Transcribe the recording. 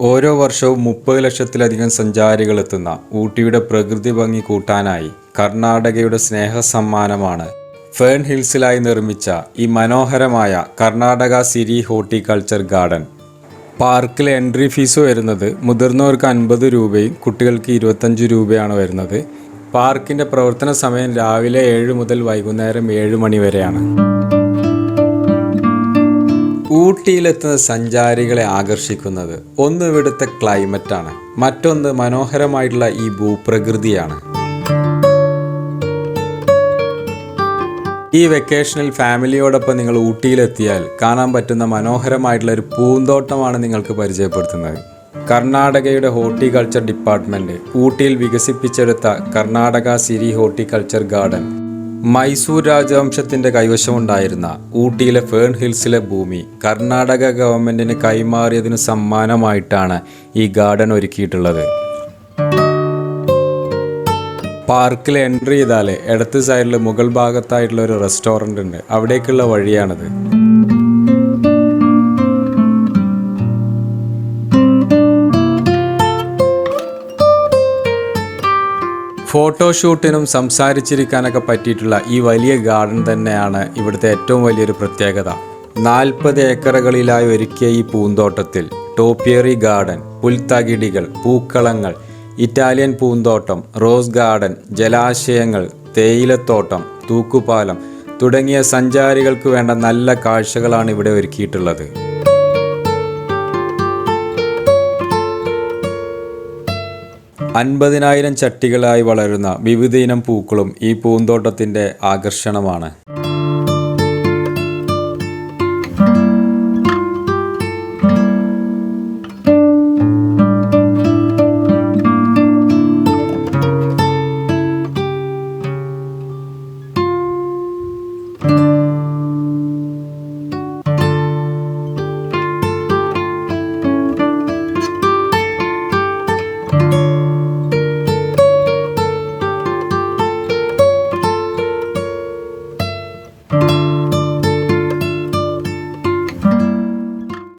ഓരോ വർഷവും മുപ്പത് ലക്ഷത്തിലധികം സഞ്ചാരികൾ എത്തുന്ന ഊട്ടിയുടെ പ്രകൃതി ഭംഗി കൂട്ടാനായി കർണാടകയുടെ സ്നേഹസമ്മാനമാണ് ഫേൺ ഹിൽസിലായി നിർമ്മിച്ച ഈ മനോഹരമായ കർണാടക സിരി ഹോർട്ടിക്കൾച്ചർ ഗാർഡൻ. പാർക്കിലെ എൻട്രി ഫീസ് വരുന്നത് മുതിർന്നവർക്ക് അൻപത് രൂപയും കുട്ടികൾക്ക് ഇരുപത്തഞ്ച് രൂപയാണ് വരുന്നത്. പാർക്കിന്റെ പ്രവർത്തന സമയം രാവിലെ ഏഴ് മുതൽ വൈകുന്നേരം ഏഴ് മണി വരെയാണ്. ഊട്ടിയിലെത്തുന്ന സഞ്ചാരികളെ ആകർഷിക്കുന്നത് ഒന്ന് ഇവിടുത്തെ ക്ലൈമറ്റാണ്. മറ്റൊന്ന് മനോഹരമായിട്ടുള്ള ഈ ഭൂപ്രകൃതിയാണ്. ഈ വെക്കേഷനിൽ ഫാമിലിയോടൊപ്പം നിങ്ങൾ ഊട്ടിയിലെത്തിയാൽ കാണാൻ പറ്റുന്ന മനോഹരമായിട്ടുള്ള ഒരു പൂന്തോട്ടമാണ് നിങ്ങൾക്ക് പരിചയപ്പെടുത്തുന്നത്. കർണാടകയുടെ ഹോർട്ടിക്കൾച്ചർ ഡിപ്പാർട്ട്മെന്റ് ഊട്ടിയിൽ വികസിപ്പിച്ചെടുത്ത കർണാടക സിരി ഹോർട്ടിക്കൾച്ചർ ഗാർഡൻ മൈസൂർ രാജവംശത്തിന്റെ കൈവശമുണ്ടായിരുന്ന ഊട്ടിയിലെ ഫേൺ ഹിൽസിലെ ഭൂമി കർണാടക ഗവൺമെന്റിന് കൈമാറിയതിനു സമ്മാനമായിട്ടാണ് ഈ ഗാർഡൻ ഒരുക്കിയിട്ടുള്ളത്. പാർക്കിൽ എൻട്രി ചെയ്താൽ ഇടത്ത് സൈഡിൽ മുഗൾ ഭാഗത്തായിട്ടുള്ള ഒരു റെസ്റ്റോറന്റ് ഉണ്ട്. അവിടേക്കുള്ള വഴിയാണിത്. ഫോട്ടോഷൂട്ടിനും സംസാരിച്ചിരിക്കാനൊക്കെ പറ്റിയിട്ടുള്ള ഈ വലിയ ഗാർഡൻ തന്നെയാണ് ഇവിടുത്തെ ഏറ്റവും വലിയൊരു പ്രത്യേകത. നാൽപ്പത് ഏക്കറുകളിലായി ഒരുക്കിയ ഈ പൂന്തോട്ടത്തിൽ ടോപ്പിയറി ഗാർഡൻ പുൽത്തകിടികൾ പൂക്കളങ്ങൾ ഇറ്റാലിയൻ പൂന്തോട്ടം റോസ് ഗാർഡൻ ജലാശയങ്ങൾ തേയിലത്തോട്ടം തൂക്കുപാലം തുടങ്ങിയ സഞ്ചാരികൾക്ക് വേണ്ട നല്ല കാഴ്ചകളാണ് ഇവിടെ ഒരുക്കിയിട്ടുള്ളത്. അൻപതിനായിരം ചട്ടികളായി വളരുന്ന വിവിധയിനം പൂക്കളും ഈ പൂന്തോട്ടത്തിന്റെ ആകർഷണമാണ്.